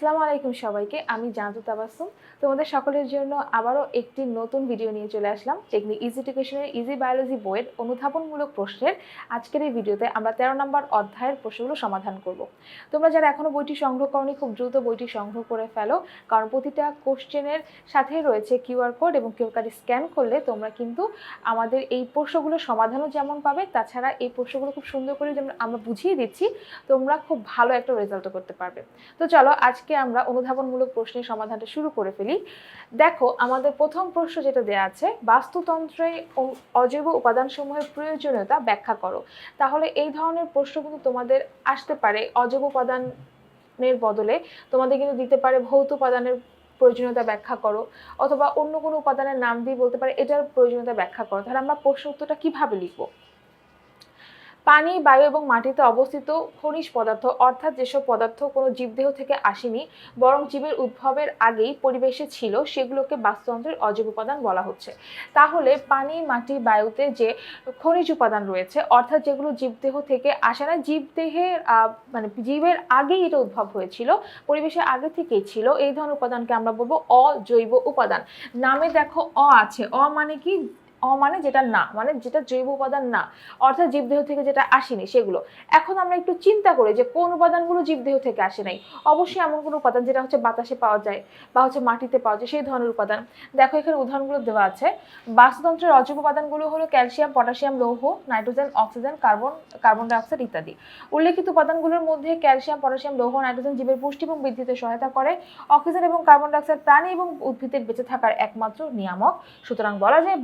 আসসালামু আলাইকুম সবাইকে, আমি জানাতু তাবাসুম। তোমাদের সকলের জন্য আবারও একটি নতুন ভিডিও নিয়ে চলে আসলাম টেকনিক ইজি এডুকেশনের ইজি বায়োলজি বইয়ের অনুধাবনমূলক প্রশ্নের আজকের এই ভিডিওতে আমরা তেরো নম্বর অধ্যায়ের প্রশ্নগুলো সমাধান করব। তোমরা যারা এখনও বইটি সংগ্রহ করনি, খুব দ্রুত বইটি সংগ্রহ করে ফেলো, কারণ প্রতিটা কোশ্চেনের সাথে রয়েছে কিউআর কোড এবং কিউআর কোড স্ক্যান করলে তোমরা কিন্তু আমাদের এই প্রশ্নগুলোর সমাধানও যেমন পাবে, তাছাড়া এই প্রশ্নগুলো খুব সুন্দর করে যেমন আমরা বুঝিয়ে দিচ্ছি, তোমরা খুব ভালো একটা রেজাল্টও করতে পারবে। তো চলো আজকে আমরা অনুধাবনমূলক প্রশ্নের সমাধানটা শুরু করে ফেলি। দেখো, আমাদের প্রথম প্রশ্ন যেটা দেওয়া আছে, বাস্তুতন্ত্রে অজৈব উপাদানসমূহের প্রয়োজনীয়তা ব্যাখ্যা করো। তাহলে এই ধরনের প্রশ্ন কিন্তু তোমাদের আসতে পারে অজৈব উপাদানের বদলে। তোমাদের কিন্তু দিতে পারে ভৌত উপাদানের প্রয়োজনীয়তা ব্যাখ্যা করো, অথবা অন্য কোনো উপাদানের নাম দিয়ে বলতে পারে এটার প্রয়োজনীয়তা ব্যাখ্যা করো। তাহলে আমরা প্রশ্ন উত্তরটা কীভাবে লিখব? পানি, বায়ু এবং মাটিতে অবস্থিত খনিজ পদার্থ, অর্থাৎ যেসব পদার্থ কোনো জীবদেহ থেকে আসেনি, বরং জীবের উদ্ভবের আগেই পরিবেশে ছিল, সেগুলোকে বাস্তুতন্ত্রের অজৈব উপাদান বলা হচ্ছে। তাহলে পানি, মাটি, বায়ুতে যে খনিজ উপাদান রয়েছে, অর্থাৎ যেগুলো জীবদেহ থেকে আসে না, জীবদেহের মানে জীবের আগেই এটা উদ্ভব হয়েছিল, পরিবেশের আগে থেকেই ছিল, এই ধরনের উপাদানকে আমরা বলব অজৈব উপাদান। নামে দেখো অ আছে, অ মানে কি? অ মানে যেটা না মানে যেটা জৈব উপাদান না, অর্থাৎ জীবদেহ থেকে যেটা আসেনি সেগুলো। এখন আমরা একটু চিন্তা করি যে কোন উপাদানগুলো জীবদেহ থেকে আসে নাই? অবশ্যই এমন কোনো উপাদান যেটা হচ্ছে বাতাসে পাওয়া যায় বা হচ্ছে মাটিতে পাওয়া যায়, সেই ধরনের উপাদান। দেখো এখানে উদাহরণগুলো দেওয়া আছে। বাস্তুতন্ত্রের অজৈব উপাদানগুলো হলো ক্যালসিয়াম, পটাশিয়াম, লৌহ, nitrogen, oxygen, carbon carbon dioxide ইত্যাদি। উল্লেখিত উপাদানগুলোর মধ্যে ক্যালসিয়াম, পটাশিয়াম, লৌহ, নাইট্রোজেন জীবের পুষ্টি এবং বৃদ্ধিতে সহায়তা করে। অক্সিজেন এবং কার্বন ডাইঅক্সাইড প্রাণী এবং উদ্ভিদের বেঁচে থাকার একমাত্র নিয়ামক। সুতরাং বলা যায়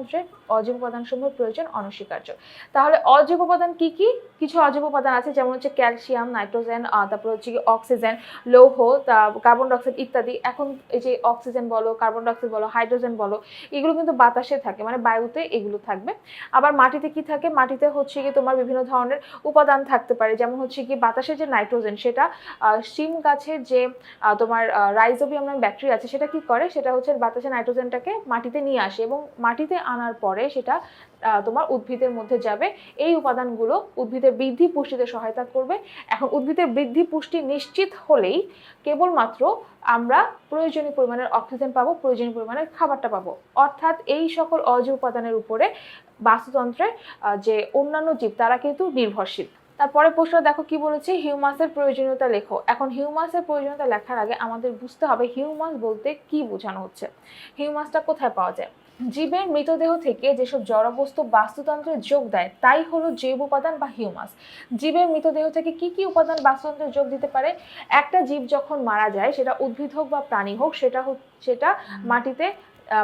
বাস্তুতন্ত্রের অজৈব উপাদানসমূহের প্রয়োজন অনস্বীকার্য। তাহলে অজৈব উপাদান কি কি? কিছু অজৈব উপাদান আছে, যেমন হচ্ছে ক্যালসিয়াম, নাইট্রোজেন তারপর হচ্ছে অক্সিজেন, লৌহ, তা, কার্বন ডাইঅক্সাইড ইত্যাদি। এখন এই যে অক্সিজেন বলো, কার্বন ডাইঅক্সাইড বলো, হাইড্রোজেন বলো, এগুলো কিন্তু বাতাসে থাকে মানে বায়ুতে এগুলো থাকবে। আবার মাটিতে কি থাকে? মাটিতে হচ্ছে কি তোমার বিভিন্ন ধরনের উপাদান থাকতে পারে, যেমন হচ্ছে কি বাতাসে যে নাইট্রোজেন, সেটা শিম গাছের যে তোমার রাইজোবিয়াম নামে ব্যাকটেরিয়া আছে, সেটা কি করে? সেটা হচ্ছে বাতাসে নাইট্রোজেনটাকে মাটিতে নিয়ে আসে এবং মাটিতে আনার পরে সেটা তোমার উদ্ভিদের মধ্যে যাবে। এই উপাদানগুলো উদ্ভিদের বৃদ্ধি পুষ্টিতে সহায়তা করবে। এখন উদ্ভিদের বৃদ্ধি পুষ্টি নিশ্চিত হলেই কেবলমাত্র আমরা প্রয়োজনীয় পরিমাণের অক্সিজেন পাবো, প্রয়োজনীয় পরিমাণের খাবারটা পাবো। অর্থাৎ এই সকল অজৈব উপাদানের উপরে বাস্তুতন্ত্রে যে অন্যান্য জীব, তারা কিন্তু নির্ভরশীল। তারপরে প্রশ্ন, দেখো কি বলেছে? হিউমাসের প্রয়োজনীয়তা লেখো। এখন হিউমাসের প্রয়োজনীয়তা লেখার আগে আমাদের বুঝতে হবে হিউমাস বলতে কি বোঝানো হচ্ছে। হিউমাসটা কোথায় পাওয়া যায়? জীবের মৃতদেহ থেকে যেসব জড়বস্তু বাস্তুতন্ত্রে যোগ দেয় তাই হলো জৈব উপাদান বা হিউমাস। জীবের মৃতদেহ থেকে কি কি উপাদান বাস্তুতন্ত্রে যোগ দিতে পারে? একটা জীব যখন মারা যায় সেটা উদ্ভিদ হোক বা প্রাণী হোক সেটা সেটা মাটিতে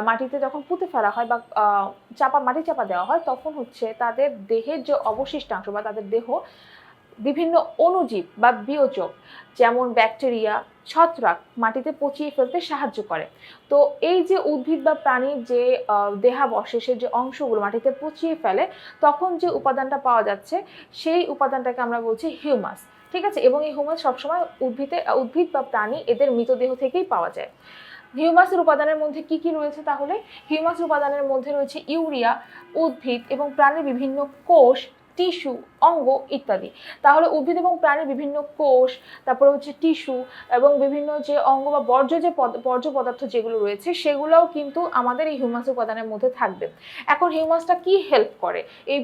মাটিতে যখন পুঁতে ফেলা হয় বা চাপা মাটি চাপা দেওয়া হয় তখন হচ্ছে তাদের দেহের যে অবশিষ্টাংশ বা তাদের দেহ বিভিন্ন অণুজীব বা বিয়োজক যেমন ব্যাকটেরিয়া ছত্রাক মাটিতে পচিয়ে ফেলতে সাহায্য করে। তো এই যে উদ্ভিদ বা প্রাণীর যে আহ, দেহাবশেষের যে অংশগুলো মাটিতে পচিয়ে ফেলে তখন যে উপাদানটা পাওয়া যাচ্ছে সেই উপাদানটাকে আমরা বলছি হিউমাস। ঠিক আছে? এবং এই হিউমাস সবসময় উদ্ভিদে উদ্ভিদ বা প্রাণী এদের মৃতদেহ থেকেই পাওয়া যায়। হিউমাসের উপাদানের মধ্যে কি কি রয়েছে তাহলে? হিউমাস উপাদানের মধ্যে রয়েছে ইউরিয়া উদ্ভিদ এবং প্রাণীর বিভিন্ন কোষ টিস্যু, অঙ্গ ইত্যাদি। তাহলে উদ্ভিদ এবং প্রাণীর বিভিন্ন কোষ, তারপরে হচ্ছে টিস্যু এবং বিভিন্ন যে অঙ্গ বা বর্জ্য যে বর্জ্য পদার্থ যেগুলো রয়েছে, সেগুলোও কিন্তু আমাদের এই হিউমাস উপাদানের মধ্যে থাকবে। এখন হিউমাসটা কি হেল্প করে? এই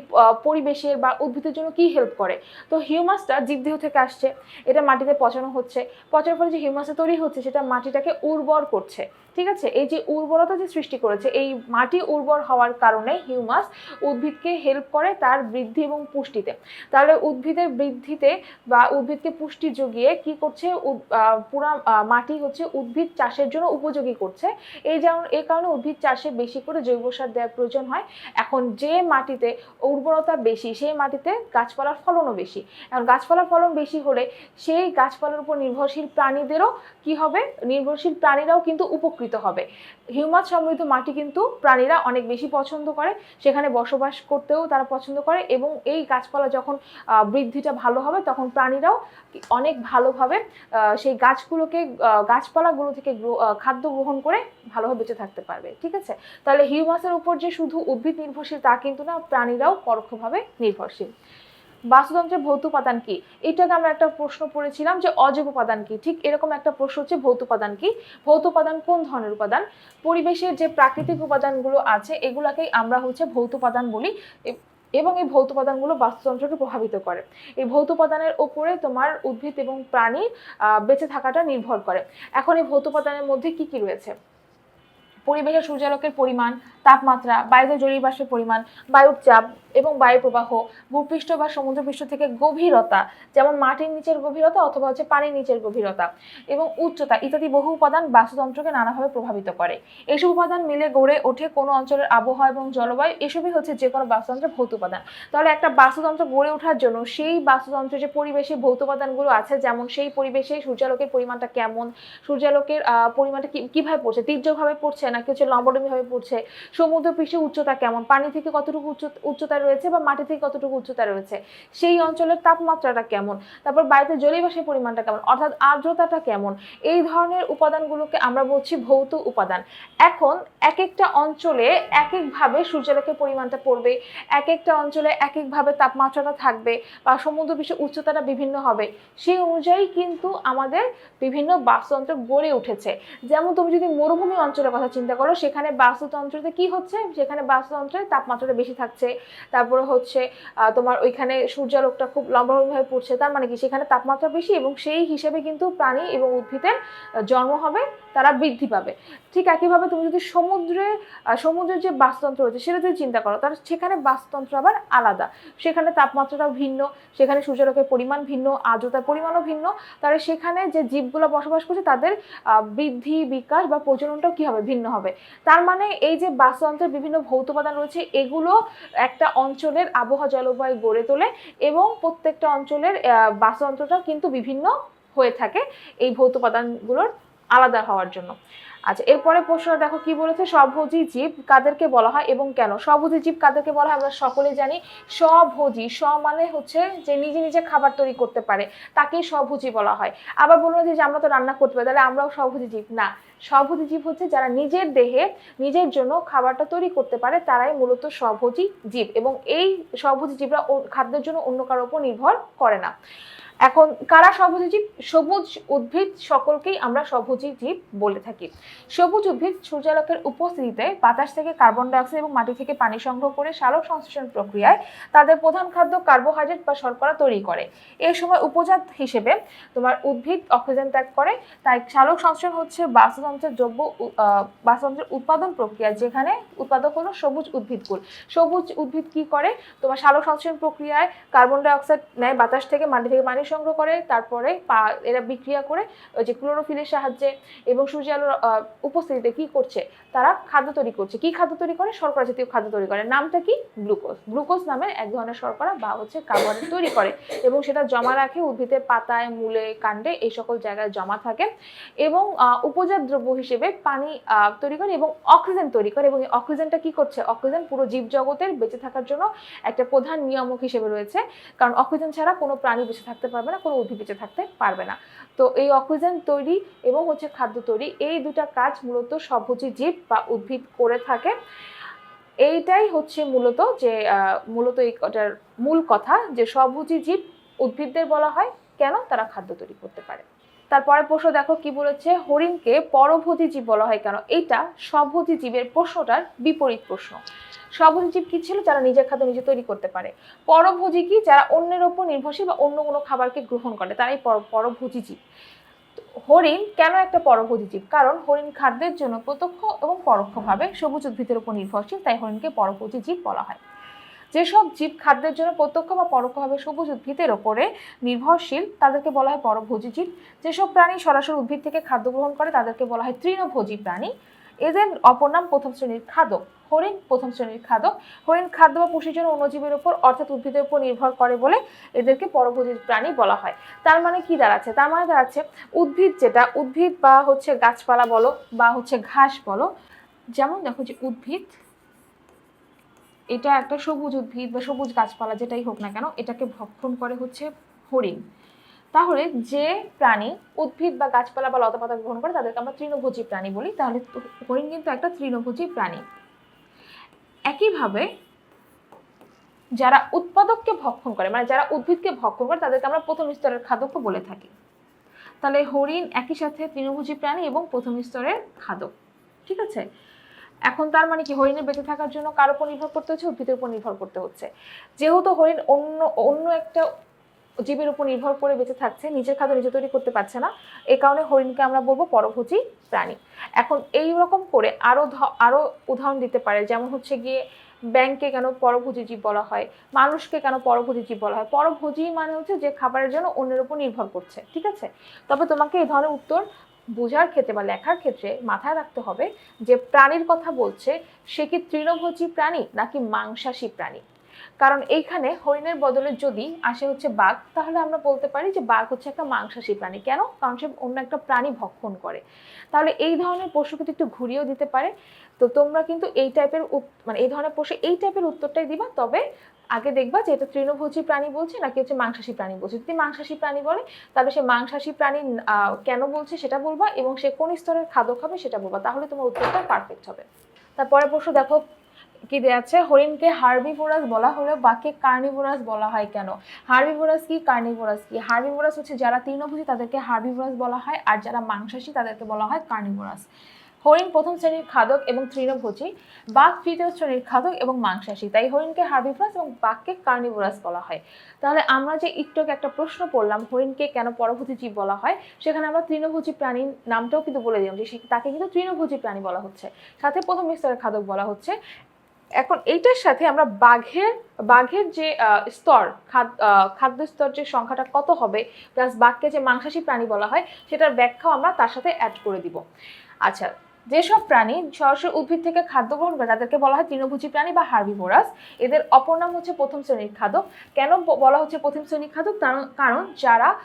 পরিবেশের বা উদ্ভিদের জন্য কি হেল্প করে? তো হিউমাসটা জীবদেহ থেকে আসছে, এটা মাটিতে পচানো হচ্ছে। পচার ফলে যে হিউমাসটা তৈরি হচ্ছে, সেটা মাটিটাকে উর্বর করছে। ঠিক আছে? এই যে উর্বরতা যে সৃষ্টি করেছে, এই মাটি উর্বর হওয়ার কারণে হিউমাস উদ্ভিদকে হেল্প করে, তার বৃদ্ধি এবং পুষ্টিতে। তাহলে উদ্ভিদের বৃদ্ধিতে বা উদ্ভিদকে পুষ্টি জুগিয়ে কি করছে পুরা মাটি হচ্ছে উদ্ভিদ চাষের জন্য উপযোগী করছে। এই যেমন, এই কারণে উদ্ভিদ চাষে বেশি করে জৈব সার দেওয়ার প্রয়োজন হয়। এখন যে মাটিতে উর্বরতা বেশি, সেই মাটিতে গাছপালার ফলনও বেশি। এখন গাছপালার ফলন বেশি হলে সেই গাছপালার উপর নির্ভরশীল প্রাণীদেরও কি হবে? নির্ভরশীল প্রাণীরাও কিন্তু উপকৃত হবে। হিউমাস সমৃদ্ধ মাটি কিন্তু প্রাণীরা অনেক বেশি পছন্দ করে, সেখানে বসবাস করতেও তারা পছন্দ করে এবং এই গাছপালা যখন বৃদ্ধিটা ভালো হবে তখন প্রাণীরাও অনেক ভালোভাবে সেই গাছগুলোকে গাছপালাগুলো থেকে খাদ্য গ্রহণ করে ভালোভাবে বেঁচে থাকতে পারবে, ঠিক আছে? তাহলে হিউমাসের উপর যে শুধু উদ্ভিদ নির্ভরশীল তা কিন্তু না, প্রাণীরাও পরোক্ষভাবে নির্ভরশীল। বাস্তুতন্ত্রের ভৌত উপাদান কি? এটাকে আমরা একটা প্রশ্ন পড়েছিলাম যে অজৈব উপাদান কি? ঠিক এরকম একটা প্রশ্ন হচ্ছে ভৌত উপাদান কি? ভৌত উপাদান কোন ধরনের উপাদান? পরিবেশের যে প্রাকৃতিক উপাদানগুলো আছে, এগুলাকেই আমরা হচ্ছে ভৌত উপাদান বলি। এবং এই ভৌত উপাদানগুলো বাস্তুতন্ত্রকে প্রভাবিত করে। এই ভৌত উপাদানের ওপরে তোমার উদ্ভিদ এবং প্রাণী বেঁচে থাকাটা নির্ভর করে। এখন এই ভৌত উপাদানের মধ্যে কি কি রয়েছে? পরিবেশের সূর্যালোকের পরিমাণ, তাপমাত্রা, বায়ুতে জলীয় পরিমাণ, বায়ুর চাপ এবং বায়ু প্রবাহ ভূপৃষ্ঠ বা সমুদ্রপৃষ্ঠ থেকে গভীরতা, যেমন মাটির নিচের গভীরতা অথবা হচ্ছে পানির নিচের গভীরতা এবং উচ্চতা ইত্যাদি বহু উপাদান বাস্তুতন্ত্রকে নানাভাবে প্রভাবিত করে। এসব উপাদান মিলে গড়ে ওঠে কোনো অঞ্চলের আবহাওয়া এবং জলবায়ু, এসবই হচ্ছে যে কোনো বাস্তুতন্ত্রের ভৌত উপাদান। তাহলে একটা বাস্তুতন্ত্র গড়ে ওঠার জন্য সেই বাস্তুতন্ত্রের যে পরিবেশে ভৌত উপাদানগুলো আছে, যেমন সেই পরিবেশে সূর্যালোকের পরিমাণটা কেমন, সূর্যালোকের পরিমাণটা কি- কীভাবে পড়ছে তীর্যকভাবে পড়ছে নাকি হচ্ছে লম্বডমীভাবে পড়ছে সমুদ্র পৃষ্ঠে উচ্চতা কেমন, পানি থেকে কতটুকু উচ্চ- উচ্চতা রয়েছে বা মাটি থেকে কতটুকু উচ্চতা রয়েছে, সেই অঞ্চলের তাপমাত্রাটা কেমন, তারপর বাড়িতে জলীয়বাষ্পের পরিমাণটা কেমন, অর্থাৎ আর্দ্রতাটা কেমন, এই ধরনের উপাদানগুলোকে আমরা বলছি ভৌত উপাদান। এখন এক একটা অঞ্চলে এক একভাবে সূর্যালোকের পরিমাণটা পড়বে এক একটা অঞ্চলে এক একভাবে তাপমাত্রাটা থাকবে বা সমুদ্র পৃষ্ঠের উচ্চতাটা বিভিন্ন হবে, সেই অনুযায়ী কিন্তু আমাদের বিভিন্ন বাস্তুতন্ত্র গড়ে উঠেছে। যেমন তুমি যদি মরুভূমি অঞ্চলের কথা চিন্তা করো, সেখানে বাস্তুতন্ত্রতে কি হচ্ছে? সেখানে বাস্তুতন্ত্রে তাপমাত্রাটা বেশি থাকছে তারপরে হচ্ছে তোমার ওইখানে সূর্যালোকটা খুব লম্বালম্বিভাবে পড়ছে, তার মানে কি? সেখানে তাপমাত্রা বেশি এবং সেই হিসেবে কিন্তু প্রাণী এবং উদ্ভিদের জন্ম হবে, তারা বৃদ্ধি পাবে। ঠিক একইভাবে তুমি যদি সমুদ্রে সমুদ্রের যে বাস্তুতন্ত্র রয়েছে, সেটা যদি চিন্তা করো, তাহলে সেখানে বাস্তুতন্ত্র আবার আলাদা। সেখানে তাপমাত্রাটাও ভিন্ন, সেখানে সূর্যালোকের পরিমাণ ভিন্ন, আর্দ্রতার পরিমাণও ভিন্ন, তাহলে সেখানে যে জীবগুলো বসবাস করছে, তাদের বৃদ্ধি, বিকাশ বা প্রজননটাও কি হবে? ভিন্ন হবে। তার মানে এই যে বাস্তুতন্ত্রের বিভিন্ন ভৌত উপাদান রয়েছে, এগুলো একটা অঞ্চলের আবহাওয়া জলবায়ু গড়ে তোলে এবং প্রত্যেকটা অঞ্চলের বাস্তুতন্ত্রটা কিন্তু বিভিন্ন হয়ে থাকে এই ভৌত উপাদানগুলোর আলাদা হওয়ার জন্য। আচ্ছা এরপরে প্রশ্নটা দেখো, কি বলেছে? স্বভোজী জীব কাদেরকে বলা হয় এবং কেন? স্বভোজী জীব কাদেরকে বলা হয় আমরা সকলে জানি। স্বভোজী, স্ব মানে হচ্ছে যে নিজে নিজে খাবার তৈরি করতে পারে, তাকেই স্বভোজী বলা হয়। আবার বলল যে যে আমরা তো রান্না করতে পারি, তাহলে আমরাও স্বভোজী জীব। না, স্বভোজী জীব হচ্ছে যারা নিজের দেহে নিজের জন্য খাবারটা তৈরি করতে পারে, তারাই মূলত স্বভোজী জীব এবং এই স্বভোজী জীবরা খাদ্যের জন্য অন্য কারোর উপর নির্ভর করে না। এখন কারা স্বভোজী জীব? সবুজ উদ্ভিদ সকলকেই আমরা স্বভোজী জীব বলে থাকি। সবুজ উদ্ভিদ সূর্যালোকের উপস্থিতিতে বাতাস থেকে কার্বন ডাইঅক্সাইড এবং মাটি থেকে পানি সংগ্রহ করে সালোক সংশ্লেষণ প্রক্রিয়ায় তাদের প্রধান খাদ্য কার্বোহাইড্রেট বা শর্করা তৈরি করে। এই সময় উপজাত হিসেবে তোমার উদ্ভিদ অক্সিজেন ত্যাগ করে, তাই সালোক সংশ্লেষণ হচ্ছে বাস্তুতন্ত্রের দ্রব্য বাস্তুতন্ত্রের উৎপাদন প্রক্রিয়া, যেখানে উৎপাদক হলো সবুজ উদ্ভিদকুল সবুজ উদ্ভিদ কি করে? তোমার সালোক সংশ্লেষণ প্রক্রিয়ায় কার্বন ডাইঅক্সাইড নেয় বাতাস থেকে, মাটি থেকে পানি সংগ্রহ করে, তারপরে পা- এরা বিক্রিয়া করে ওই যে ক্লোরোফিলের সাহায্যে এবং সূর্য আলোর উপস্থিতিতে কি করছে? তারা খাদ্য তৈরি করছে। কি খাদ্য তৈরি করে? শর্করা জাতীয় খাদ্য তৈরি করে। নামটা কি? গ্লুকোজ। গ্লুকোজ নামের এক ধরনের শর্করা বা হচ্ছে কার্বোহাইড্রেট তৈরি করে এবং সেটা জমা রাখে উদ্ভিদের পাতায়, মূলে, কাণ্ডে এই সকল জায়গায় জমা থাকে এবং উপজাত দ্রব্য হিসেবে পানি তৈরি করে এবং অক্সিজেন তৈরি করে এবং এই অক্সিজেনটা কি করছে? অক্সিজেন পুরো জীবজগতের বেঁচে থাকার জন্য একটা প্রধান নিয়ামক হিসেবে রয়েছে। কারণ অক্সিজেন ছাড়া কোনো প্রাণী বেঁচে থাকতে পারবে না, কোনো উদ্ভিদ থাকতে পারবে না। তো এই অক্সিজেন তৈরি এবং হচ্ছে খাদ্য তৈরি, এই দুটা কাজ মূলত সভোজী জীব বা উদ্ভিদ করে থাকে। এইটাই হচ্ছে মূলত যে মূলত এই কটার মূল কথা যে সভোজী জীব উদ্ভিদদের বলা হয়, কেন তারা খাদ্য তৈরি করতে পারে। তারপরে প্রশ্ন দেখো কি বলেছে? হরিণকে পরভোজী জীব বলা হয় কেন? এটা স্বভোজী জীবের প্রশ্নটার বিপরীত প্রশ্ন। স্বভোজী জীব কি ছিল যারা নিজের খাদ্য নিজে তৈরি করতে পারে? পরভোজী কি যারা অন্যের ওপর নির্ভরশীল বা অন্য কোনো খাবারকে গ্রহণ করে? তারাই পর- পরভোজী জীব। হরিণ কেন একটা পরভোজী জীব? কারণ হরিণ খাদ্যের জন্য প্রত্যক্ষ এবং পরোক্ষভাবে সবুজ উদ্ভিদের উপর নির্ভরশীল, তাই হরিণকে পরভোজী জীব বলা হয়। যেসব জীব খাদ্যের জন্য প্রত্যক্ষ বা পরোক্ষভাবে সবুজ উদ্ভিদের ওপরে নির্ভরশীল, তাদেরকে বলা হয় পরভোজী জীব। যেসব প্রাণী সরাসরি উদ্ভিদ থেকে খাদ্য গ্রহণ করে, তাদেরকে বলা হয় তৃণভোজী প্রাণী। এদের অপর নাম প্রথম শ্রেণির খাদক। হরিণ প্রথম শ্রেণির খাদক। হরিণ খাদ্য বা পুষ্টির জন্য অন্যজীবের উপর অর্থাৎ উদ্ভিদের উপর নির্ভর করে বলে এদেরকে পরভোজী প্রাণী বলা হয়। তার মানে কি দাঁড়াচ্ছে? তার মানে দাঁড়াচ্ছে উদ্ভিদ যেটা, উদ্ভিদ বা হচ্ছে গাছপালা বলো বা হচ্ছে ঘাস বলো, যেমন দেখো যে উদ্ভিদ, এটা একটা সবুজ উদ্ভিদ বা সবুজ গাছপালা যেটাই হোক না কেন, এটাকে ভক্ষণ করে হচ্ছে হরিণ। তাহলে যে প্রাণী উদ্ভিদ বা গাছপালা বা লতাপাতা গ্রহণ করে, তাদেরকে আমরা তৃণভোজী প্রাণী বলি। তাহলে হরিণ কিন্তু একটা তৃণভোজী প্রাণী। একইভাবে যারা উৎপাদককে ভক্ষণ করে মানে যারা উদ্ভিদকে ভক্ষণ করে, তাদেরকে আমরা প্রথম স্তরের খাদক বলে থাকি। তাহলে হরিণ একই সাথে তৃণভোজী প্রাণী এবং প্রথম স্তরের খাদক, ঠিক আছে? এখন তার মানে কি, হরিণের বেঁচে থাকার জন্য কার উপর নির্ভর করতে হচ্ছে? উদ্ভিদের উপর নির্ভর করতে হচ্ছে। যেহেতু হরিণ অন্য অন্য একটা জীবের উপর নির্ভর করে বেঁচে থাকছে, নিজের খাদ্য নিজে তৈরি করতে পারছে না। এ কারণে হরিণকে আমরা বলব পরভোজী প্রাণী। এখন এই রকম করে আরও আরও উদাহরণ দিতে পারে, যেমন হচ্ছে গিয়ে ব্যাংকে কেন পরভোজী জীব বলা হয়, মানুষকে কেন পরভোজী জীব বলা হয়। পরভোজী মানে হচ্ছে যে খাবারের জন্য অন্যের উপর নির্ভর করছে, ঠিক আছে? তবে তোমাকে এই ধরনের উত্তর বোঝার ক্ষেত্রে বা লেখার ক্ষেত্রে মাথায় রাখতে হবে যে প্রাণীর কথা বলছে, সে কি তৃণভোজী প্রাণী নাকি মাংসাশী প্রাণী? কারণ এইখানে হরিণের বদলে যদি আসে হচ্ছে বাঘ, তাহলে আমরা বলতে পারি যে বাঘ হচ্ছে একটা মাংসাশী প্রাণী। কেন? কারণ সে অন্য একটা প্রাণী ভক্ষণ করে। তাহলে এই ধরনের প্রশ্ন কিন্তু একটু ঘুরিয়েও দিতে পারে। তো তোমরা কিন্তু এই টাইপের মানে এই ধরনের পশু এই টাইপের উত্তরটাই দিবা। তবে আগে দেখবা যে এটা তৃণভোজী প্রাণী বলছে নাকি হচ্ছে মাংসাশী প্রাণী বলছে। যদি মাংসাশী প্রাণী বলে, তাহলে সে মাংসাশী প্রাণী কেন বলছে সেটা বলবা এবং সে কোন স্তরের খাদ্য খাবে সেটা বলবা। তাহলে তোমার উত্তরটা পারফেক্ট হবে। তারপরে প্রশ্ন দেখো কি দেয়া আছে? হরিণকে হার্বিভোরাস বলা হলেও বাকি কার্নিভোরাস বলা হয় কেন? হার্বিভোরাস কি? কার্নিভোরাস কি? হার্বিভোরাস হচ্ছে যারা তৃণভোজী তাদেরকে হার্বিভোরাস বলা হয় আর যারা মাংসাশী তাদেরকে বলা হয় কার্নিভোরাস। হরিণ প্রথম শ্রেণির খাদক এবং তৃণভোজী বাঘ তৃতীয় শ্রেণির খাদক এবং মাংসাশী। তাই হরিণকে হার্বিভোরাস এবং বাঘকে কার্নিভোরাস বলা হয়। তাহলে আমরা যে একটু একটা প্রশ্ন পড়লাম, হরিণকে কেন পরভোজী জীব বলা হয়? সেখানে আমরা তৃণভোজী প্রাণীর নামটাও কিন্তু বলে দিলাম যে তাকে কিন্তু তৃণভোজী প্রাণী বলা হচ্ছে। সাথে প্রথম স্তরের খাদক বলা হচ্ছে। এখন এইটার সাথে আমরা বাঘের বাঘের যে স্তর, খাদ- খাদ্য স্তর যে সংখ্যাটা কত হবে প্লাস বাঘকে যে মাংসাশী প্রাণী বলা হয়, সেটার ব্যাখ্যাও আমরা তার সাথে অ্যাড করে দিব। আচ্ছা যেসব প্রাণী সরাসরি উদ্ভিদ থেকে খাদ্য গ্রহণ করে, তাদেরকে বলা হয় তৃণভোজী প্রাণী বা হার্বিভোরাস। এদের অপর নাম হচ্ছে প্রথম শ্রেণির খাদক। কেন বলা হচ্ছে প্রথম শ্রেণির খাদক? কারণ- যারা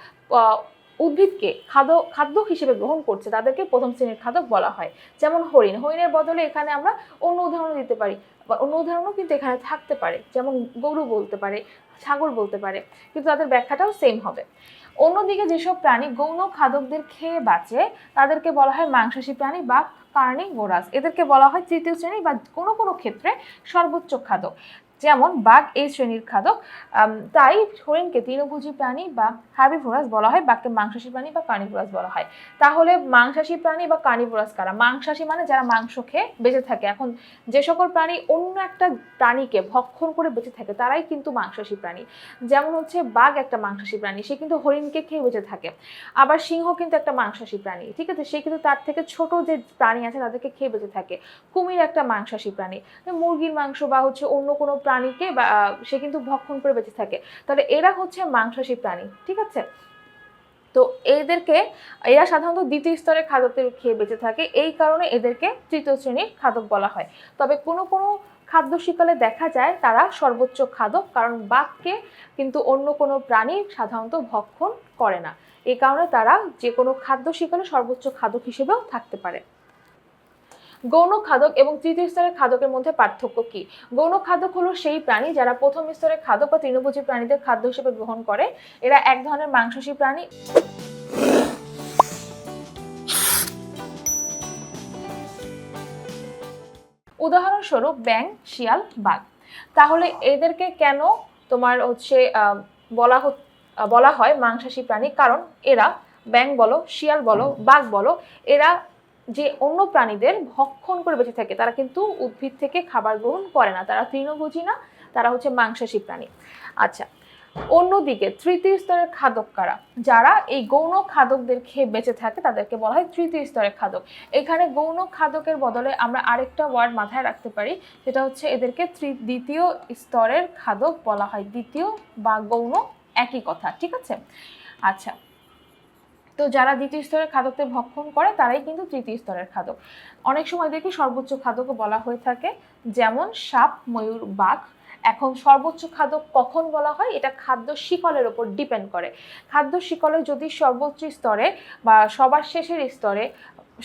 উদ্ভিদকে খাদ্য খাদ্য হিসেবে গ্রহণ করছে, তাদেরকে প্রথম শ্রেণির খাদক বলা হয়। যেমন হরিণ, হরিণের বদলে এখানে আমরা অন্য উদাহরণ দিতে পারি বা অন্য উদাহরণও কিন্তু এখানে থাকতে পারে, যেমন গরু বলতে পারে, ছাগল বলতে পারে, কিন্তু তাদের ব্যাখ্যাটাও সেম হবে। অন্যদিকে যেসব প্রাণী গৌণ খাদকদের খেয়ে বাঁচে, তাদেরকে বলা হয় মাংসাশী প্রাণী বা কার্নিভোরাস এদেরকে বলা হয় তৃতীয় শ্রেণি বা কোনো কোনো ক্ষেত্রে সর্বোচ্চ খাদক। যেমন বাঘ এই শ্রেণির খাদক। তাই হরিণকে তৃণভোজী প্রাণী বা হার্বিভোরাস বলা হয়, বাঘকে মাংসাশী প্রাণী বা কার্নিভোরাস বলা হয়। তাহলে মাংসাশী প্রাণী বা কার্নিভোরাস কারা? মাংসাশী মানে যারা মাংস খেয়ে বেঁচে থাকে। এখন যে সকল প্রাণী অন্য একটা প্রাণীকে ভক্ষণ করে বেঁচে থাকে, তারাই কিন্তু মাংসাশী প্রাণী। যেমন হচ্ছে বাঘ একটা মাংসাশী প্রাণী, সে কিন্তু হরিণকে খেয়ে বেঁচে থাকে। আবার সিংহ কিন্তু একটা মাংসাশী প্রাণী, ঠিক আছে? সে কিন্তু তার থেকে ছোট যে প্রাণী আছে, তাদেরকে খেয়ে বেঁচে থাকে। কুমির একটা মাংসাশী প্রাণী। মুরগির মাংস বা হচ্ছে অন্য কোনো প্রাণীকে সে কিন্তু ভক্ষণ করে বেঁচে থাকে। তাহলে এরা হচ্ছে মাংসাশী প্রাণী, ঠিক আছে? তো এদেরকে, এরা সাধারণত দ্বিতীয় স্তরের খাদকদের খেয়ে বেঁচে থাকে। এই কারণে এদেরকে তৃতীয় শ্রেণির খাদক বলা হয়। তবে কোনো কোনো খাদ্য শিকালে দেখা যায় তারা সর্বোচ্চ খাদক, কারণ বাঘকে কিন্তু অন্য কোনো প্রাণী সাধারণত ভক্ষণ করে না। এই কারণে তারা যে কোনো খাদ্য শিকালে সর্বোচ্চ খাদক হিসেবেও থাকতে পারে। গৌণ খাদক এবং তৃতীয় স্তরের খাদকের মধ্যে পার্থক্য কি? গৌণ খাদক হলো সেই প্রাণী যারা প্রথম স্তরের খাদক বা তৃণভোজী প্রাণীদের খাদ্য হিসেবে গ্রহণ করে। এরা এক ধরনের মাংসাশী প্রাণী। উদাহরণস্বরূপ ব্যাং শিয়াল, বাঘ। তাহলে এদেরকে কেন তোমার হচ্ছে বলা বলা হয় মাংসাশী প্রাণী? কারণ এরা ব্যাং বলো, শিয়াল বলো, বাঘ বলো, এরা যে অন্য প্রাণীদের ভক্ষণ করে বেঁচে থাকে, তারা কিন্তু উদ্ভিদ থেকে খাবার গ্রহণ করে না। তারা তৃণভোজী না, তারা হচ্ছে মাংসাশী প্রাণী। আচ্ছা অন্যদিকে তৃতীয় স্তরের খাদক কারা? যারা এই গৌণ খাদকদের খেয়ে বেঁচে থাকে, তাদেরকে বলা হয় তৃতীয় স্তরের খাদক। এখানে গৌণ খাদকের বদলে আমরা আরেকটা ওয়ার্ড মাথায় রাখতে পারি, সেটা হচ্ছে এদেরকে দ্বিতীয় স্তরের খাদক বলা হয়। দ্বিতীয় বা গৌণ, একই কথা, ঠিক আছে? আচ্ছা তো যারা দ্বিতীয় স্তরের খাদকদের ভক্ষণ করে, তারাই কিন্তু তৃতীয় স্তরের খাদক। অনেক সময় দেখি সর্বোচ্চ খাদকও বলা হয়ে থাকে, যেমন সাপ, ময়ূর, বাঘ। এখন সর্বোচ্চ খাদক কখন বলা হয়? এটা খাদ্য শিকলের ওপর ডিপেন্ড করে। খাদ্য শিকলে যদি সর্বোচ্চ স্তরে বা সবার শেষের স্তরে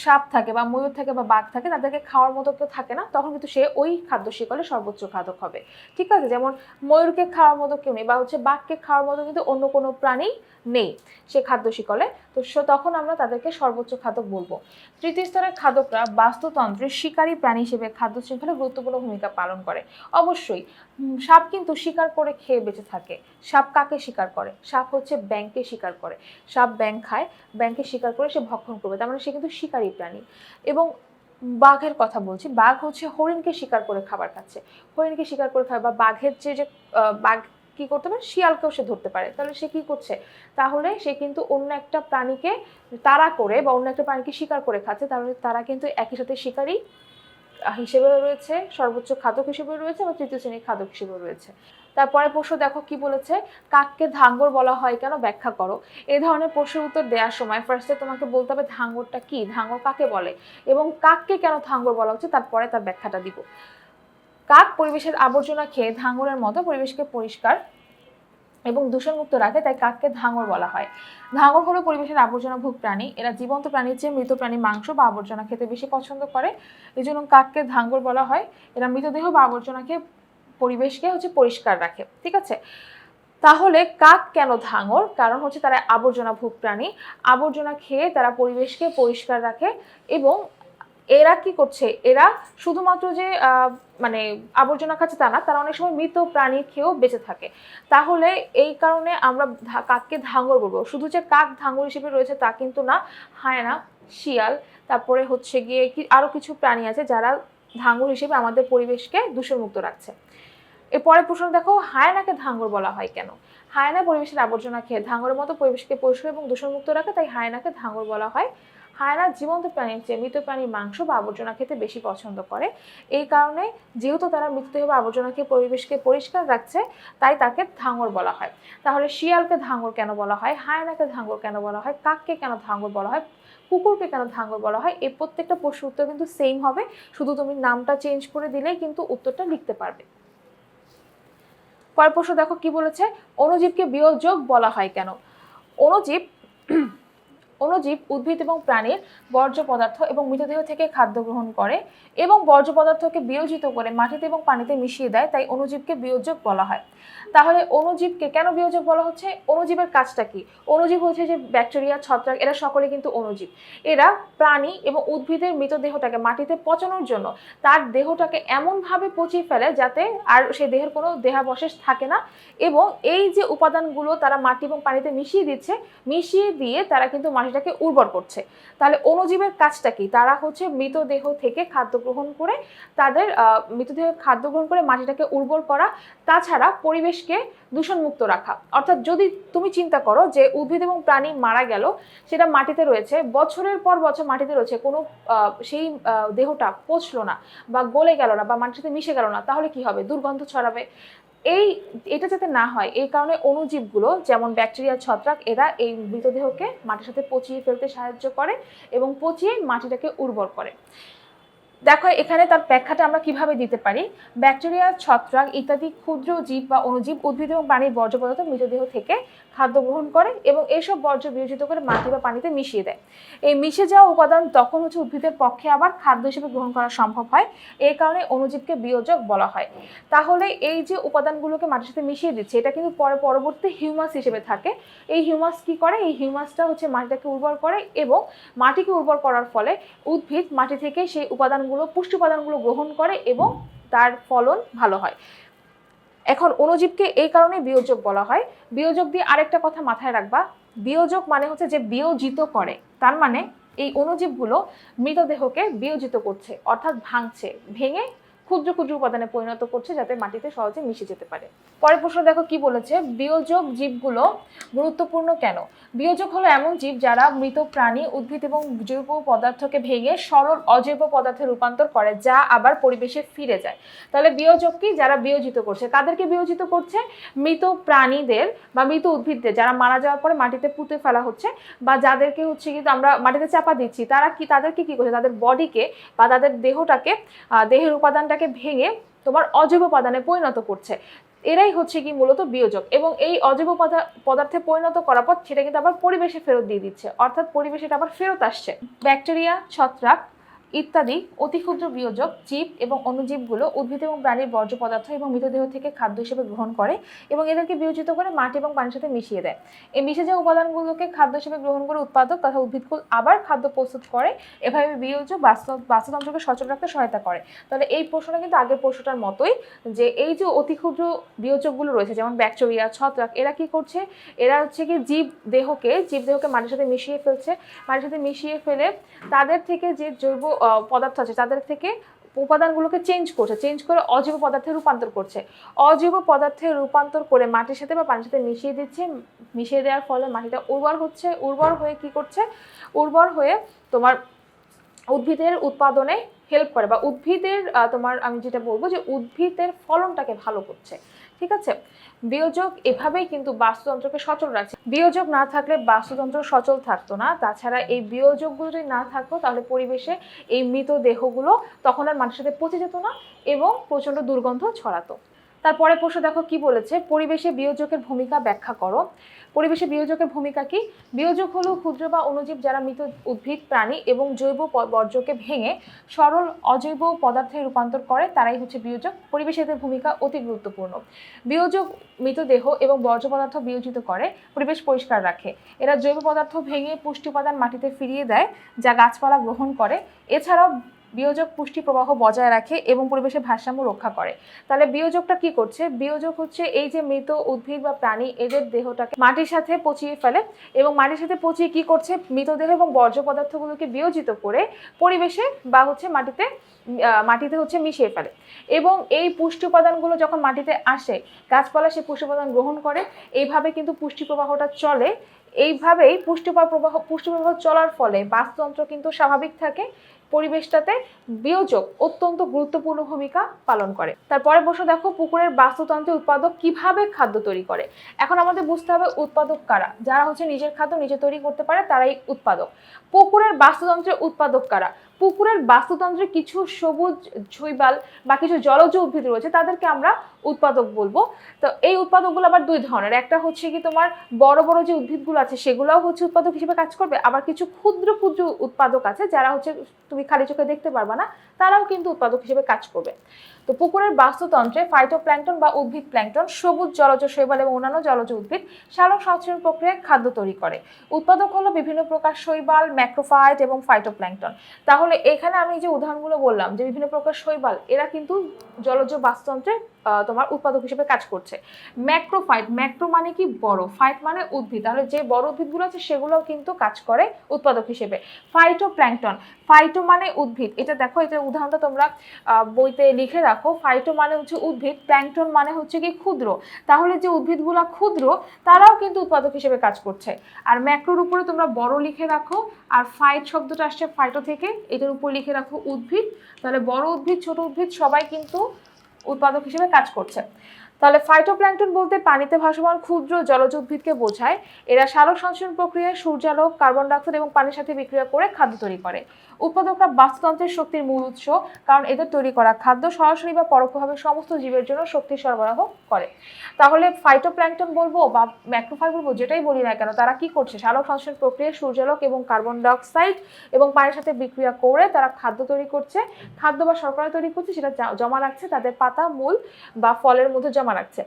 সাপ থাকে বা ময়ূর থাকে বা বাঘ থাকে, তাদেরকে খাওয়ার মতো কেউ থাকে না, তখন কিন্তু সে ওই খাদ্য শিকলে সর্বোচ্চ খাদক হবে। ঠিক আছে? যেমন ময়ূরকে খাওয়ার মতো কেউ নেই বা হচ্ছে বাঘকে খাওয়ার মতো কিন্তু অন্য কোনো প্রাণী নেই সে খাদ্য শিকলে তো তখন আমরা তাদেরকে সর্বোচ্চ খাদক বলব। তৃতীয় স্তরের খাদকরা বাস্তুতন্ত্রের শিকারী প্রাণী হিসেবে খাদ্য শৃঙ্খলে গুরুত্বপূর্ণ ভূমিকা পালন করে। অবশ্যই সাপ কিন্তু শিকার করে খেয়ে বেঁচে থাকে। সাপ কাকে শিকার করে? সাপ হচ্ছে ব্যাংকে শিকার করে। সাপ ব্যাংক খায় ব্যাংকে শিকার করে সে ভক্ষণ করবে, তার মানে সে কিন্তু শিকারী প্রাণী। এবং বাঘের কথা বলছি বাঘ হচ্ছে হরিণকে শিকার করে খাবার খাচ্ছে। হরিণকে শিকার করে খায় বা বাঘের যে যে বাঘ কি করতে পারে? শিয়ালকেও সে ধরতে পারে। তাহলে সে কি করছে? তাহলে সে কিন্তু অন্য একটা প্রাণীকে তাড়া করে বা অন্য একটা প্রাণীকে শিকার করে খাচ্ছে। তাহলে তারা কিন্তু একই সাথে শিকারী আহ, হিসেবেও রয়েছে সর্বোচ্চ খাদক হিসেবে রয়েছে বা তৃতীয় শ্রেণির খাদক হিসেবে রয়েছে। তারপরে প্রশ্ন দেখো কি বলেছে? কাককে ধাঙ্গর বলা হয় কেন? ব্যাখ্যা করো। এই ধরনের প্রশ্নের উত্তর দেওয়ার সময় ফার্স্টে তোমাকে বলতে হবে ধাঙ্গরটা কি? ধাঙ্গর কাকে বলে? এবং কাককে কেন ধাঙ্গর বলা হচ্ছে? তারপরে তার ব্যাখ্যাটা দিব। কাক পরিবেশের আবর্জনা খেয়ে ধাঙ্গরের মতো পরিবেশকে পরিষ্কার এবং দূষণমুক্ত রাখে, তাই কাককে ধাঙ্গর বলা হয়। ধাঙ্গর হলো পরিবেশের আবর্জনা ভোগ প্রাণী। এরা জীবন্ত প্রাণীর চেয়ে মৃত প্রাণী মাংস বা আবর্জনা খেতে বেশি পছন্দ করে। এই জন্য কাককে ধাঙ্গর বলা হয়। এরা মৃতদেহ বা আবর্জনাকে পরিবেশকে হচ্ছে পরিষ্কার রাখে, ঠিক আছে? তাহলে কাক কেন ধাঙর? কারণ হচ্ছে তারা আবর্জনা ভোগ প্রাণী। আবর্জনা খেয়ে তারা পরিবেশকে পরিষ্কার রাখে এবং এরা কি করছে? এরা শুধুমাত্র যে মানে আবর্জনা খাচ্ছে তা না, তারা অনেক সময় মৃত প্রাণী খেয়েও বেঁচে থাকে। তাহলে এই কারণে আমরা কাককে ধাঙ্গর বলব। শুধু যে কাক ধাঙ্গর হিসেবে রয়েছে তা কিন্তু না, হায়না, শিয়াল, তারপরে হচ্ছে গিয়ে কি আরও কিছু প্রাণী আছে যারা ধাঙ্গর হিসেবে আমাদের পরিবেশকে দূষণমুক্ত রাখছে। এরপরে প্রশ্ন দেখো, হায়নাকে ধাঙ্গর বলা হয় কেন? হায়না পরিবেশের আবর্জনা খেয়ে ধাঙ্গরের মতো পরিবেশকে পরিষ্কার এবং দূষণমুক্ত রাখে, তাই হায়নাকে ধাঙ্গর বলা হয়। হায়না জীবন্ত প্রাণীর চেয়ে মৃত প্রাণীর মাংস বা আবর্জনা খেতে বেশি পছন্দ করে। এই কারণে যেহেতু তারা মৃতদেহ বা খেয়ে পরিবেশকে পরিষ্কার রাখছে, তাই তাকে ধাঙ্গর বলা হয়। তাহলে শিয়ালকে ধাঙ্গর কেন বলা হয়? হায়নাকে ধাঙ্গর কেন বলা হয়? কাককে কেন ধাঙ্গর বলা হয়? কুকুরকে কেন ধাঙ্গর বলা হয়? এই প্রত্যেকটা প্রশ্ন উত্তর কিন্তু সেম হবে। শুধু তুমি নামটা চেঞ্জ করে দিলেই কিন্তু উত্তরটা লিখতে পারবে। পরের প্রশ্ন দেখো কি বলেছে? অণুজীবকে বিয়োজক বলা হয় কেন? অণুজীব অণুজীব, উদ্ভিদ এবং প্রাণীর বর্জ্য পদার্থ এবং মৃতদেহ থেকে খাদ্য গ্রহণ করে এবং বর্জ্য পদার্থকে বিয়োজিত করে মাটিতে এবং পানিতে মিশিয়ে দেয়, তাই অণুজীবকে বিয়োজক বলা হয়। তাহলে অণুজীবকে কেন বিয়োজক বলা হচ্ছে? অণুজীবের কাজটা কি? অণুজীব হচ্ছে যে ব্যাকটেরিয়া, ছত্রাক, এরা সকলে কিন্তু অণুজীব। এরা প্রাণী এবং উদ্ভিদের মৃতদেহটাকে মাটিতে পচানোর জন্য তার দেহটাকে এমনভাবে পচিয়ে ফেলে যাতে আর সেই দেহের কোনো দেহাবশেষ থাকে না এবং এই যে উপাদানগুলো তারা মাটি এবং পানিতে মিশিয়ে দিচ্ছে, মিশিয়ে দিয়ে তারা কিন্তু মাটিটাকে উর্বর করছে। তাহলে অণুজীবের কাজটা কি? তারা হচ্ছে মৃতদেহ থেকে খাদ্য গ্রহণ করে তাদের মৃতদেহ খাদ্য গ্রহণ করে মাটিটাকে উর্বর করা, তাছাড়া পরিবেশকে দূষণমুক্ত রাখা। অর্থাৎ যদি তুমি চিন্তা করো যে উদ্ভিদ এবং প্রাণী মারা গেল, সেটা মাটিতে রয়েছে, বছরের পর বছর মাটিতে রয়েছে, কোনো সেই দেহটা পচলো না বা গলে গেল না বা মাটিতে মিশে গেল না, তাহলে কি হবে? দুর্গন্ধ ছড়াবে। এই, এটা যাতে না হয়, এই কারণে অণুজীবগুলো, যেমন ব্যাকটেরিয়া, ছত্রাক, এরা এই মৃতদেহকে মাটির সাথে পচিয়ে ফেলতে সাহায্য করে এবং পচিয়ে মাটিটাকে উর্বর করে। দেখো, এখানে তার ব্যাখ্যাটা আমরা কীভাবে দিতে পারি? ব্যাকটেরিয়া, ছত্রাক ইত্যাদি ক্ষুদ্র জীব বা অণুজীব, উদ্ভিদ এবং প্রাণীর বর্জ্য পদার্থ মৃতদেহ থেকে খাদ্য গ্রহণ করে এবং এইসব বর্জ্য বিয়োজিত করে মাটি বা পানিতে মিশিয়ে দেয়। এই মিশে যাওয়া উপাদান তখন হচ্ছে উদ্ভিদের পক্ষে আবার খাদ্য হিসেবে গ্রহণ করা সম্ভব হয়। এই কারণে অণুজীবকে বিয়োজক বলা হয়। তাহলে এই যে উপাদানগুলোকে মাটির সাথে মিশিয়ে দিচ্ছে, এটা কিন্তু পরে পরবর্তী হিউমাস হিসেবে থাকে। এই হিউমাস কি করে? এই হিউমাসটা হচ্ছে মাটিটাকে উর্বর করে এবং মাটিকে উর্বর করার ফলে উদ্ভিদ মাটি থেকে সেই উপাদানগুলো পুষ্টি উপাদানগুলো গ্রহণ করে এবং তার ফলন ভালো হয়। এখন অণুজীবকে এই কারণে বিয়োজক বলা হয়। বিয়োজক দিয়ে আরেকটা কথা মাথায় রাখবা। বিয়োজক মানে হচ্ছে যে বিয়োজিত করে। তার মানে এই অণুজীবগুলো মৃতদেহকে বিয়োজিত করছে, অর্থাৎ ভাঙছে, ভেঙে ক্ষুদ্র ক্ষুদ্র উপাদানে পরিণত করছে যাতে মাটিতে সহজে মিশে যেতে পারে। পরের প্রশ্ন দেখো, কি বলেছে? বিয়োজক জীবগুলো গুরুত্বপূর্ণ কেন? বিয়োজক হলো এমন জীব যারা মৃত প্রাণী, উদ্ভিদ এবং জৈব পদার্থকে ভেঙে সরল অজৈব পদার্থে রূপান্তর করে, যা আবার পরিবেশে ফিরে যায়। তাহলে বিয়োজক কি? যারা বিয়োজিত করছে। কাদেরকে বিয়োজিত করছে? মৃত প্রাণীদের বা মৃত উদ্ভিদদের, যারা মারা যাওয়ার পরে মাটিতে পুঁতে ফেলা হচ্ছে বা যাদেরকে হচ্ছে কিন্তু আমরা মাটিতে চাপা দিচ্ছি, তারা কি, তাদেরকে কি করছে? তাদের বডিকে বা তাদের দেহটাকে দেহের দেহের উপাদানটাকে ভেঙে তোমার অজৈব উপাদানে পরিণত করছে। এরাই হচ্ছে কি মূলত বিয়োজক এবং এই অজৈব পদার্থে পরিণত করার পর সেটা কিন্তু আবার পরিবেশে ফেরত দিয়ে দিচ্ছে। অর্থাৎ পরিবেশে আবার ফেরত আসছে। ব্যাকটেরিয়া ছত্রাক ইত্যাদি অতি ক্ষুদ্র বিয়োজক জীব এবং অণুজীবগুলো উদ্ভিদ এবং প্রাণীর বর্জ্য পদার্থ এবং মৃতদেহ থেকে খাদ্য হিসেবে গ্রহণ করে এবং এদেরকে বিয়োজিত করে মাটি এবং পানির সাথে মিশিয়ে দেয়। এই মিশে যাওয়া উপাদানগুলোকে খাদ্য হিসেবে গ্রহণ করে উৎপাদক তথা উদ্ভিদকুল আবার খাদ্য প্রস্তুত করে, এভাবে বিয়োজক বাস্তব, বাস্তুতন্ত্রকে সচল রাখতে সহায়তা করে। তাহলে এই প্রশ্নটা কিন্তু আগের প্রশ্নটার মতোই যে এই যে অতি ক্ষুদ্র বিয়োজকগুলো রয়েছে, যেমন ব্যাকটেরিয়া, ছত্রাক, এরা কি করছে? এরা হচ্ছে কি জীব দেহকে জীব দেহকে মাটির সাথে মিশিয়ে ফেলছে। মাটির সাথে মিশিয়ে ফেলে তাদের থেকে যে জৈব পদার্থ আছে, তাদের থেকে উপাদানগুলোকে চেঞ্জ করছে চেঞ্জ করে অজৈব পদার্থে রূপান্তর করছে। অজৈব পদার্থে রূপান্তর করে মাটির সাথে বা পানির সাথে মিশিয়ে দিচ্ছে, মিশিয়ে দেওয়ার ফলে মাটিটা উর্বর হচ্ছে, উর্বর হয়ে কি করছে? উর্বর হয়ে তোমার উদ্ভিদের উৎপাদনে হেল্প করে বা উদ্ভিদের তোমার আমি যেটা বলব যে উদ্ভিদের ফলনটাকে ভালো করছে। ঠিক আছে? বিয়োজক এভাবেই কিন্তু বাস্তুতন্ত্রকে সচল রাখছে। বিয়োজক না থাকলে বাস্তুতন্ত্র সচল থাকতো না। তাছাড়া এই বিয়োজকগুলো যদি না থাকতো, তাহলে পরিবেশে এই মৃত দেহগুলো তখন আর মানুষের সাথে পচে যেত না এবং প্রচণ্ড দুর্গন্ধ ছড়াতো। তারপরে প্রশ্ন দেখো কি বলেছে? পরিবেশে বিয়োজকের ভূমিকা ব্যাখ্যা করো। পরিবেশে বিয়োজকের ভূমিকা কি? বিয়োজক হলো ক্ষুদ্র বা অণুজীব যারা মৃত উদ্ভিদ, প্রাণী এবং জৈব বর্জ্যকে ভেঙে সরল অজৈব পদার্থে রূপান্তর করে, তারাই হচ্ছে বিয়োজক। পরিবেশে এদের ভূমিকা অতি গুরুত্বপূর্ণ। বিয়োজক মৃতদেহ এবং বর্জ্য পদার্থ বিয়োজিত করে, পরিবেশ পরিষ্কার রাখে। এরা জৈব পদার্থ ভেঙে পুষ্টি উপাদান মাটিতে ফিরিয়ে দেয়, যা গাছপালা গ্রহণ করে। এছাড়াও বিয়োজক পুষ্টি প্রবাহ বজায় রাখে এবং পরিবেশের ভারসাম্য রক্ষা করে। তাহলে বিয়োজকটা কি করছে? বিয়োজক হচ্ছে এই যে মৃত, উদ্ভিদ বা প্রাণী, এদের দেহটাকে মাটির সাথে পচিয়ে ফেলে এবং মাটির সাথে পচিয়ে কি করছে? মৃতদেহ এবং বর্জ্য পদার্থগুলোকে বিয়োজিত করে পরিবেশে বা হচ্ছে মাটিতে মাটিতে হচ্ছে মিশিয়ে ফেলে। এবং এই পুষ্টি উপাদানগুলো যখন মাটিতে আসে, গাছপালা সে পুষ্টি উপাদান গ্রহণ করে, এইভাবে কিন্তু পুষ্টি প্রবাহটা চলে। এইভাবেই পুষ্টি প্রবাহ পুষ্টি প্রবাহ চলার ফলে বাস্তুতন্ত্র কিন্তু স্বাভাবিক থাকে পরিবেশটাতে বিয়োজক অত্যন্ত গুরুত্বপূর্ণ ভূমিকা পালন করে। তারপরে বসে দেখো পুকুরের বাস্তুতন্ত্রে উৎপাদক কীভাবে খাদ্য তৈরি করে। এখন আমাদের বুঝতে হবে উৎপাদক কারা। যারা হচ্ছে নিজের খাদ্য নিজে তৈরি করতে পারে তারাই উৎপাদক। পুকুরের বাস্তুতন্ত্রের উৎপাদক কারা? পুকুরের বাস্তুতন্ত্রে কিছু সবুজ শৈবাল বা কিছু জলজ উদ্ভিদ রয়েছে, তাদেরকে আমরা উৎপাদক বলব। তো এই উৎপাদকগুলো আবার দুই ধরনের। একটা হচ্ছে কি তোমার বড় বড় যে উদ্ভিদগুলো আছে, সেগুলোও হচ্ছে উৎপাদক হিসেবে কাজ করবে। আবার কিছু ক্ষুদ্র ক্ষুদ্র উৎপাদক আছে, যারা হচ্ছে তুমি খালি চোখে দেখতে পারবা না, তারাও কিন্তু উৎপাদক হিসেবে কাজ করবে। তো পুকুরের বাস্তুতন্ত্রে ফাইটোপ্ল্যাঙ্কটন বা উদ্ভিদ প্ল্যাঙ্কটন সবুজ জলজ শৈবাল এবং অন্যান্য জলজ উদ্ভিদ সালোক সংশ্লেষণ প্রক্রিয়ায় খাদ্য তৈরি করে। উৎপাদক হলো বিভিন্ন প্রকার শৈবাল ম্যাক্রোফাইট এবং ফাইটোপ্ল্যাঙ্কটন তাহলে এখানে আমি যে উদাহরণগুলো বললাম, যে বিভিন্ন প্রকার শৈবাল, এরা কিন্তু জলজ বাস্তুতন্ত্রে তোমার উৎপাদক হিসেবে কাজ করছে। ম্যাক্রোফাইট ম্যাক্রো মানে কি? বড়। ফাইট মানে উদ্ভিদ। তাহলে যে বড় উদ্ভিদগুলো আছে, সেগুলোও কিন্তু কাজ করে উৎপাদক হিসেবে। ফাইটোপ্ল্যাঙ্কটন ফাইটো মানে উদ্ভিদ। এটা দেখো এটা উদাহরণটা তোমরা বইতে লিখে রাখো ফাইটো মানে হচ্ছে উদ্ভিদ প্ল্যাঙ্কটন মানে হচ্ছে কি ক্ষুদ্র। তাহলে যে উদ্ভিদগুলো ক্ষুদ্র, তারাও কিন্তু উৎপাদক হিসেবে কাজ করছে। আর ম্যাক্রোর উপরে তোমরা বড় লিখে রাখো, আর ফাইট শব্দটা আসছে ফাইটো থেকে, এটার উপর লিখে রাখো উদ্ভিদ। তাহলে বড় উদ্ভিদ, ছোট উদ্ভিদ সবাই কিন্তু উৎপাদক হিসেবে কাজ করছে। তাহলে ফাইটোপ্ল্যাঙ্কটন বলতে পানিতে ভাসমান ক্ষুদ্র জলজ উদ্ভিদকে বোঝায়। এরা সালোক সংশ্লেষণ প্রক্রিয়ায় সূর্যালোক, কার্বন ডাইঅক্সাইড এবং পানির সাথে বিক্রিয়া করে খাদ্য তৈরি করে। উৎপাদকরা বাস্তুতন্ত্রের শক্তির মূল উৎস, কারণ এদের তৈরি করা খাদ্য সরাসরি বা পরোক্ষভাবে সমস্ত জীবের জন্য শক্তি সরবরাহ করে। তাহলে ফাইটোপ্ল্যাঙ্কটন বলব বা ম্যাক্রোফাই বলব, যেটাই বলি না কেন, তারা কি করছে? সালোক সংশ্লেষণ প্রক্রিয়ায় সূর্যালোক এবং কার্বন ডাইঅক্সাইড এবং পানির সাথে বিক্রিয়া করে তারা খাদ্য তৈরি করছে। খাদ্য বা শর্করা তৈরি করছে, সেটা জমা রাখছে, তাদের পাতা, মূল বা ফলের মধ্যে জমা রাখছে।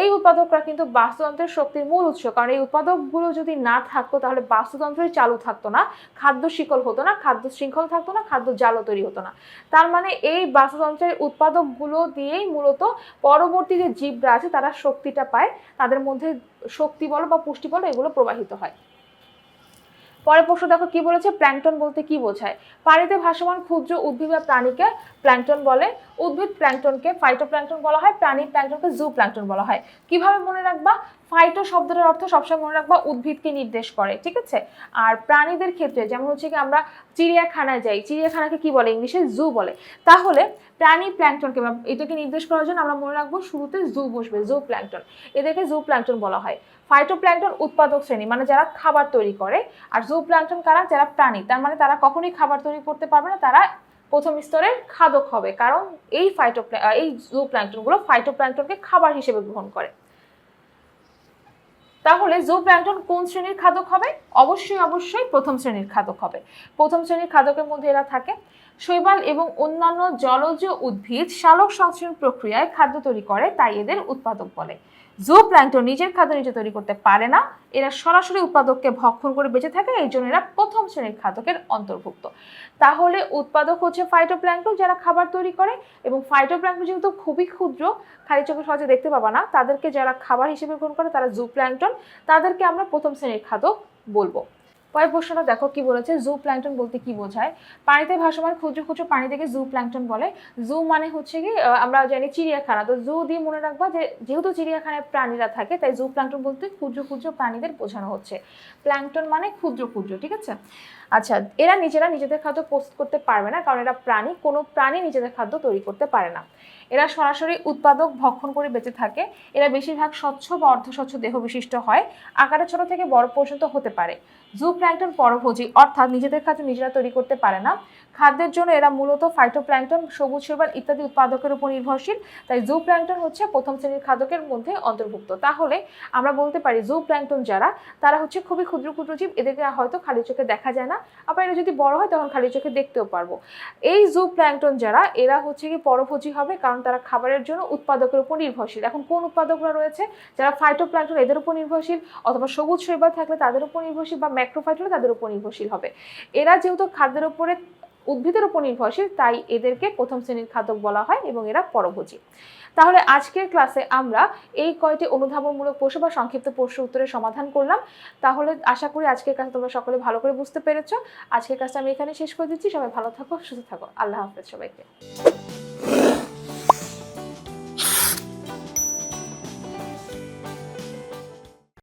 এই উৎপাদকরা কিন্তু বাস্তুতন্ত্রের শক্তির মূল উৎস, কারণ এই উৎপাদকগুলো যদি না থাকতো, তাহলে বাস্তুতন্ত্রই চালু থাকতো না, খাদ্য শিকল হতো না, খাদ্য শৃঙ্খল থাকতো না, খাদ্য জালও তৈরি হতো না। তার মানে এই বাস্তুতন্ত্রের উৎপাদকগুলো দিয়েই মূলত পরবর্তী যে জীবরা আছে, তারা শক্তিটা পায়, তাদের মধ্যে শক্তি বলো বা পুষ্টি বলো এগুলো প্রবাহিত হয়। পরের প্রশ্ন দেখো কি বলেছে? প্ল্যাঙ্কটন বলতে কি বোঝায়? পানিতে ভাসমান ক্ষুদ্র উদ্ভিদ বা প্রাণীকে প্ল্যাঙ্কটন বলে। উদ্ভিদ প্ল্যাঙ্কটনকে ফাইটোপ্ল্যাঙ্কটন বলা হয়, প্রাণী প্ল্যাংটনকে জু প্ল্যাঙ্কটন বলা হয়। কীভাবে মনে রাখবা? ফাইটো শব্দটার অর্থ সবসময় মনে রাখবা উদ্ভিদকে নির্দেশ করে, ঠিক আছে? আর প্রাণীদের ক্ষেত্রে যেমন হচ্ছে কি আমরা চিড়িয়াখানায় যাই, চিড়িয়াখানাকে কি বলে ইংলিশে? জু বলে। তাহলে প্রাণী প্ল্যাঙ্কটনকে বা এটাকে নির্দেশ করার জন্য আমরা মনে রাখব শুরুতে জু বসবে জু প্ল্যাঙ্কটন এদেরকে জু প্ল্যাঙ্কটন বলা হয়। ফাইটোপ্ল্যাঙ্কটন উৎপাদক শ্রেণি মানে যারা খাবার তৈরি করে, আর জু প্ল্যাঙ্কটন কারা? যারা প্রাণী। তার মানে তারা কখনোই খাবার তৈরি করতে পারবে না, তারা প্রথম স্তরের খাদক হবে, কারণ এই ফাইটো এই জু প্ল্যাঙ্কটনগুলো ফাইটোপ্ল্যাঙ্কটনকে খাবার হিসেবে গ্রহণ করে। তাহলে জু প্ল্যাঙ্কটন কোন শ্রেণির খাদক হবে? অবশ্যই অবশ্যই প্রথম শ্রেণির খাদক হবে। প্রথম শ্রেণির খাদকের মধ্যে এরা থাকে শৈবাল এবং অন্যান্য জলজ উদ্ভিদ সালোক সংশ্লেষণ প্রক্রিয়ায় খাদ্য তৈরি করে, তাই এদের উৎপাদক বলে। জু প্ল্যাঙ্কটন নিজের খাদ্য নিজে তৈরি করতে পারে না। এরা সরাসরি উৎপাদককে ভক্ষণ করে বেঁচে থাকে, এই জন্য এরা প্রথম শ্রেণির খাদকের অন্তর্ভুক্ত। তাহলে উৎপাদক হচ্ছে ফাইটোপ্ল্যাঙ্কটন যারা খাবার তৈরি করে এবং ফাইটো ফাইটোপ্ল্যাঙ্কটন যেহেতু খুবই ক্ষুদ্র, খালি চোখে সহজে দেখতে পাবা না, তাদেরকে যারা খাবার হিসেবে গ্রহণ করে তারা জু প্ল্যাঙ্কটন তাদেরকে আমরা প্রথম শ্রেণির খাদক বলব। পরের প্রশ্নটা দেখো কি বলেছে জু প্ল্যাংটন বলতে কি বোঝায়? পানিতে ভাসমান ক্ষুদ্র ক্ষুদ্র প্রাণী থেকে জু প্ল্যাঙ্কটন বলে। জু মানে হচ্ছে কি আমরা জানি চিড়িয়াখানা। তো জু দিয়ে মনে রাখবা যে, যেহেতু চিড়িয়াখানায় প্রাণীরা থাকে, তাই জু প্ল্যাংটন বলতে ক্ষুদ্র ক্ষুদ্র প্রাণীদের বোঝানো হচ্ছে। প্ল্যাংটন মানে ক্ষুদ্র ক্ষুদ্র, ঠিক আছে? আচ্ছা এরা নিজেরা নিজেদের খাদ্য প্রস্তুত করতে পারবে না, কারণ এরা প্রাণী। কোনো প্রাণী নিজেদের খাদ্য তৈরি করতে পারে না। এরা সরাসরি উৎপাদক ভক্ষণ করে বেঁচে থাকে। এরা বেশিরভাগ স্বচ্ছ বা অর্ধস্বচ্ছ দেহ বিশিষ্ট হয়। আকারে ছোট থেকে বড় পর্যন্ত হতে পারে। জু প্ল্যাঙ্কটন পরভোজী, অর্থাৎ নিজেদের খাদ্য নিজেরা তৈরি করতে পারে না। খাদ্যের জন্য এরা মূলত ফাইটোপ্ল্যাঙ্কটন সবুজ শৈবাল ইত্যাদি উৎপাদকের উপর নির্ভরশীল। তাই জু প্ল্যাঙ্কটন হচ্ছে প্রথম শ্রেণির খাদ্যকের মধ্যে অন্তর্ভুক্ত। তাহলে আমরা বলতে পারি জু প্ল্যাঙ্কটন যারা, তারা হচ্ছে খুবই ক্ষুদ্র ক্ষুদ্র জীব, এদেরকে হয়তো খালি চোখে দেখা যায় না। আবার এরা যদি বড় হয়, তখন খালি চোখে দেখতেও পারব। এই জু প্ল্যাঙ্কটন যারা, এরা হচ্ছে কি পরভোজী হবে, কারণ তারা খাবারের জন্য উৎপাদকের উপর নির্ভরশীল। এখন কোন উৎপাদকরা রয়েছে? যারা ফাইটোপ্ল্যাঙ্কটন এদের উপর নির্ভরশীল, অথবা সবুজ শৈবাল থাকলে তাদের উপর নির্ভরশীল, বা ম্যাক্রোফাইট হলে তাদের উপর নির্ভরশীল হবে। এরা যেহেতু খাদ্যের উপরে উদ্ভিদের উপর নির্ভরশীল, তাই এদেরকে প্রথম শ্রেণির খাদক বলা হয় এবং এরা পরভোজী। তাহলে আজকের ক্লাসে আমরা এই কয়টি অনুধাবনমূলক প্রশ্ন বা সংক্ষিপ্ত প্রশ্ন উত্তরের সমাধান করলাম। তাহলে আশা করি আজকের ক্লাসে তোমরা সকলে ভালো করে বুঝতে পেরেছ। আজকের ক্লাসটা আমি এখানে শেষ করে দিচ্ছি। সবাই ভালো থাকো, সুস্থ থাকো। আল্লাহ হাফেজ সবাইকে।